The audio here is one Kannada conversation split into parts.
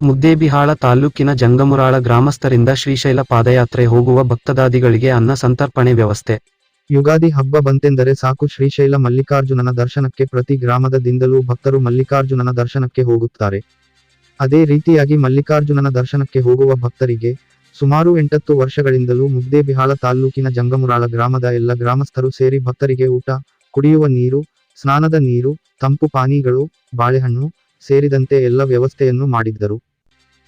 ಮುದ್ದೇಬಿಹಾಳ ತಾಲ್ಲೂಕಿನ ಜಂಗಮುರಾಳ ಗ್ರಾಮಸ್ಥರಿಂದ ಶ್ರೀಶೈಲ ಪಾದಯಾತ್ರೆ ಹೋಗುವ ಭಕ್ತದಾದಿಗಳಿಗೆ ಅನ್ನ ಸಂತರ್ಪಣೆ ವ್ಯವಸ್ಥೆ. ಯುಗಾದಿ ಹಬ್ಬ ಬಂತೆಂದರೆ ಸಾಕು ಶ್ರೀಶೈಲ ಮಲ್ಲಿಕಾರ್ಜುನನ ದರ್ಶನಕ್ಕೆ ಪ್ರತಿ ಗ್ರಾಮದ ದಿಂದಲೂ ಭಕ್ತರು ಮಲ್ಲಿಕಾರ್ಜುನನ ದರ್ಶನಕ್ಕೆ ಹೋಗುತ್ತಾರೆ. ಅದೇ ರೀತಿಯಾಗಿ ಮಲ್ಲಿಕಾರ್ಜುನನ ದರ್ಶನಕ್ಕೆ ಹೋಗುವ ಭಕ್ತರಿಗೆ ಸುಮಾರು ಎಂಟತ್ತು ವರ್ಷಗಳಿಂದಲೂ ಮುದ್ದೇಬಿಹಾಳ ತಾಲ್ಲೂಕಿನ ಜಂಗಮುರಾಳ ಗ್ರಾಮದ ಎಲ್ಲ ಗ್ರಾಮಸ್ಥರು ಸೇರಿ ಭಕ್ತರಿಗೆ ಊಟ, ಕುಡಿಯುವ ನೀರು, ಸ್ನಾನದ ನೀರು, ತಂಪು ಪಾನೀಗಳು ಬಾಳೆಹಣ್ಣು ಸೇರಿದಂತೆ ಎಲ್ಲ ವ್ಯವಸ್ಥೆಯನ್ನು ಮಾಡಿದ್ದರು.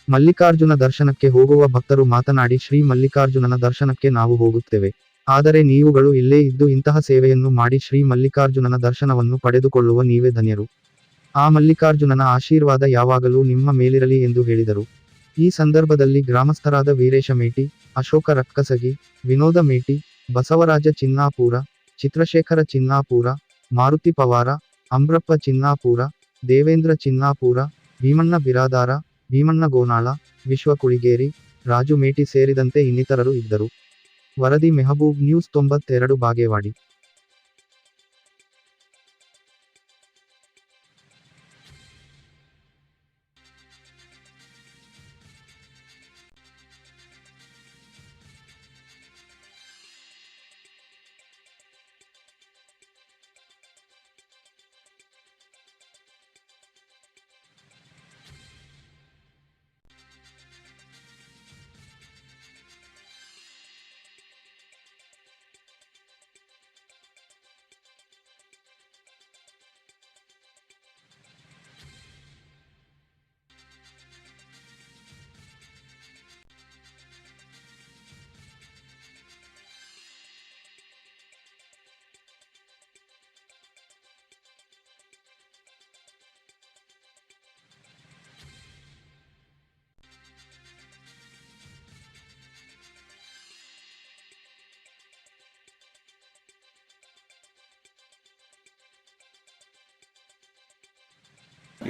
ಮಲ್ಲಿಕಾರ್ಜುನ ದರ್ಶನಕ್ಕೆ ಹೋಗುವ ಭಕ್ತರು ಮಾತನಾಡಿ, ಶ್ರೀ ಮಲ್ಲಿಕಾರ್ಜುನನ ದರ್ಶನಕ್ಕೆ ನಾವು ಹೋಗುತ್ತೇವೆ. ಆದರೆ ನೀವುಗಳು ಇಲ್ಲೇ ಇದ್ದು ಇಂತಹ ಸೇವೆಯನ್ನು ಮಾಡಿ ಶ್ರೀ ಮಲ್ಲಿಕಾರ್ಜುನನ ದರ್ಶನವನ್ನು ಪಡೆದುಕೊಳ್ಳುವ ನೀವೇ ಧನ್ಯರು. ಆ ಮಲ್ಲಿಕಾರ್ಜುನನ ಆಶೀರ್ವಾದ ಯಾವಾಗಲೂ ನಿಮ್ಮ ಮೇಲಿರಲಿ ಎಂದು ಹೇಳಿದರು. ಈ ಸಂದರ್ಭದಲ್ಲಿ ಗ್ರಾಮಸ್ಥರಾದ ವೀರೇಶ ಮೇಟಿ ಅಶೋಕ ರಕ್ಕಸಗಿ, ವಿನೋದ ಮೇಟಿ, ಬಸವರಾಜ ಚಿನ್ನಾಪೂರ, ಚಿತ್ರಶೇಖರ ಚಿನ್ನಾಪೂರ, ಮಾರುತಿ ಪವಾರ ಅಮ್ರಪ್ಪ ಚಿನ್ನಾಪೂರ, ದೇವೇಂದ್ರ ಚಿನ್ನಾಪೂರ, ಭೀಮಣ್ಣ ಬಿರಾದಾರ ಭೀಮಣ್ಣ ಗೋನಾಳ ವಿಶ್ವ ಕುಳಿಗೇರಿ ರಾಜು ಮೇಟಿ ಸೇರಿದಂತೆ ಇನ್ನಿತರರು ಇದ್ದರು. ವರದಿ ಮೆಹಬೂಬ್ ನ್ಯೂಸ್ ತೊಂಬತ್ತೆರಡು ಬಾಗೇವಾಡಿ.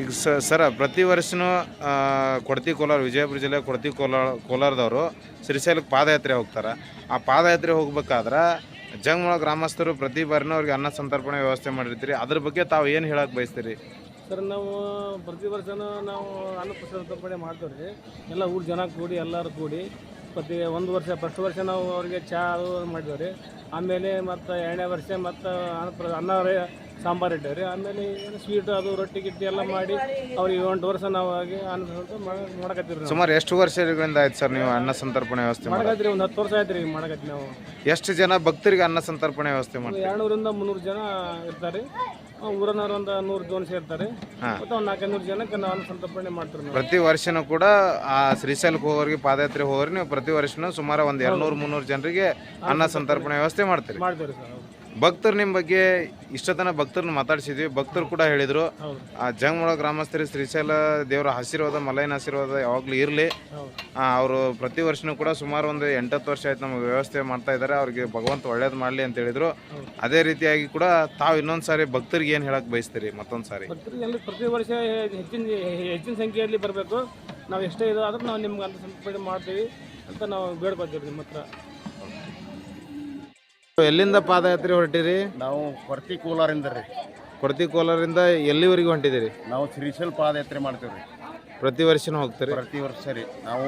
ಈಗ ಸರ, ಪ್ರತಿ ವರ್ಷನೂ ಕೊಡ್ತಿ ಕೋಲಾರ, ವಿಜಯಪುರ ಜಿಲ್ಲೆ ಕೊಡ್ತಿ ಕೋಲಾರ, ಕೋಲಾರದವರು ಶ್ರೀಶೈಲಕ್ಕೆ ಪಾದಯಾತ್ರೆ ಹೋಗ್ತಾರೆ. ಆ ಪಾದಯಾತ್ರೆ ಹೋಗ್ಬೇಕಾದ್ರೆ ಜಂಗಮೊಳ ಗ್ರಾಮಸ್ಥರು ಪ್ರತಿ ಬಾರಿನೂ ಅವ್ರಿಗೆ ಅನ್ನ ಸಂತರ್ಪಣೆ ವ್ಯವಸ್ಥೆ ಮಾಡಿರ್ತೀರಿ. ಅದ್ರ ಬಗ್ಗೆ ತಾವು ಏನು ಹೇಳಕ್ಕೆ ಬಯಸ್ತೀರಿ? ಸರ್, ನಾವು ಪ್ರತಿ ವರ್ಷನೂ ನಾವು ಅನ್ನ ಸಂತರ್ಪಣೆ ಮಾಡ್ತೇವೆ ರೀ ಎಲ್ಲ ಊರು ಜನ ಕೂಡಿ, ಎಲ್ಲರೂ ಕೂಡಿ ಪ್ರತಿ ಒಂದು ವರ್ಷ ಫಸ್ಟ್ ವರ್ಷ ನಾವು ಅವ್ರಿಗೆ ಚಹಾ ಅದು ಮಾಡಿದೇವೆ ರೀ ಆಮೇಲೆ ಮತ್ತು ಎರಡನೇ ವರ್ಷ ಮತ್ತು ಅನ್ನ ಅನ್ನ ಸಾಂಬಾರು ಇಟ್ಟೇವೆ ರೀ ಆಮೇಲೆ ಏನು ಸ್ವೀಟ್ ಅದು ರೊಟ್ಟಿ ಗಿಟ್ಟಿ ಎಲ್ಲ ಮಾಡಿ ಅವ್ರಿಗೆ ಒಂದು ವರ್ಷ ನಾವು ಆಗಿ ಅನ್ನ ಸಂತರ್ಪಣೆ ಮಾಡಕತ್ತೀವಿ ರೀ ಸುಮಾರು ಎಷ್ಟು ವರ್ಷಗಳಿಂದ ಆಯ್ತು ಸರ್ ನೀವು ಅನ್ನ ಸಂತರ್ಪಣೆ ವ್ಯವಸ್ಥೆ ಮಾಡಿ ಮಾಡಕತ್ತೀರಿ ಒಂದು ಹತ್ತು ವರ್ಷ ಆಯ್ತು ರೀ ಮಾಡಕತ್ತಿ ನಾವು. ಎಷ್ಟು ಜನ ಭಕ್ತರಿಗೆ ಅನ್ನ ಸಂತರ್ಪಣೆ ವ್ಯವಸ್ಥೆ ಮಾಡಿ ಎರಡುನೂರಿಂದ ಮುನ್ನೂರು ಜನ ಇರ್ತಾರೆ. ಊರನವ್ರು ಒಂದು ನೂರು ಜನ ಸೇರ್ತಾರೆ. ಮತ್ತೆ ಒಂದು ನಾಲ್ಕೈನೂರು ಜನಕ್ಕೆ ನಾವು ಅನ್ನ ಸಂತರ್ಪಣೆ ಮಾಡ್ತೀವಿ ನಾವು. ಪ್ರತಿ ವರ್ಷನೂ ಕೂಡ ಆ ಶ್ರೀಶೈಲಕ್ಕೆ ಹೋಗೋರಿಗೆ ಪಾದಯಾತ್ರೆ ಹೋಗೋರಿಗೆ ನೀವು ಪ್ರತಿ ವರ್ಷನೂ ಸುಮಾರು ಒಂದು ಎರಡ್ನೂರು ಮುನ್ನೂರು ಜನರಿಗೆ ಅನ್ನ ಸಂತರ್ಪಣೆ ವ್ಯವಸ್ಥೆ ಮಾಡ್ತೀರಿ? ಮಾಡ್ತೀವಿ ಸರ್ ಭಕ್ತರು ನಿಮ್ಮ ಬಗ್ಗೆ ಇಷ್ಟತನ ಭಕ್ತರನ್ನ ಮಾತಾಡ್ಸಿದ್ವಿ. ಭಕ್ತರು ಕೂಡ ಹೇಳಿದರು. ಆ ಜಂಗಮೊಳ ಗ್ರಾಮಸ್ಥರು ಶ್ರೀಶೈಲ ದೇವರ ಆಶೀರ್ವಾದ ಮಲೈನ ಆಶೀರ್ವಾದ ಯಾವಾಗಲೂ ಇರಲಿ. ಅವರು ಪ್ರತಿ ವರ್ಷನೂ ಕೂಡ ಸುಮಾರು ಒಂದು ಎಂಟತ್ತು ವರ್ಷ ಆಯ್ತು ನಮ್ಮ ವ್ಯವಸ್ಥೆ ಮಾಡ್ತಾ ಇದ್ದಾರೆ. ಅವ್ರಿಗೆ ಭಗವಂತ ಒಳ್ಳೇದು ಮಾಡಲಿ ಅಂತ ಹೇಳಿದರು. ಅದೇ ರೀತಿಯಾಗಿ ಕೂಡ ತಾವು ಇನ್ನೊಂದು ಸಾರಿ ಭಕ್ತರಿಗೆ ಏನು ಹೇಳಕ್ಕೆ ಬಯಸ್ತೀರಿ ಮತ್ತೊಂದು ಸಾರಿ? ಪ್ರತಿ ವರ್ಷ ಹೆಚ್ಚಿನ ಹೆಚ್ಚಿನ ಸಂಖ್ಯೆಯಲ್ಲಿ ಬರಬೇಕು. ನಾವು ಎಷ್ಟೇ ಇದು ಆದರೂ ನಾವು ನಿಮ್ಗೆ ಅಂತ ಮಾಡ್ತೀವಿ ಅಂತ ನಾವು ಬೇಡ್ಕೊತೀವಿ ನಿಮ್ಮ ಹತ್ರ ಎಲ್ಲಿಂದ ಪಾದಯಾತ್ರೆ ಹೊರಟಿರಿ? ನಾವು ಕೊರತಿ ಕೋಲಾರಿಂದ ರೀ. ಕೊರತಿ ಕೋಲಾರಿಂದ ಎಲ್ಲಿವರೆಗೂ ಹೊಂಟಿದ್ದೀರಿ? ನಾವು ಶ್ರೀಶೈಲ ಪಾದಯಾತ್ರೆ ಮಾಡ್ತೀವಿ ರೀ ಪ್ರತಿ ವರ್ಷನೂ ಹೋಗ್ತೀರಿ? ಪ್ರತಿ ವರ್ಷ ರೀ. ನಾವು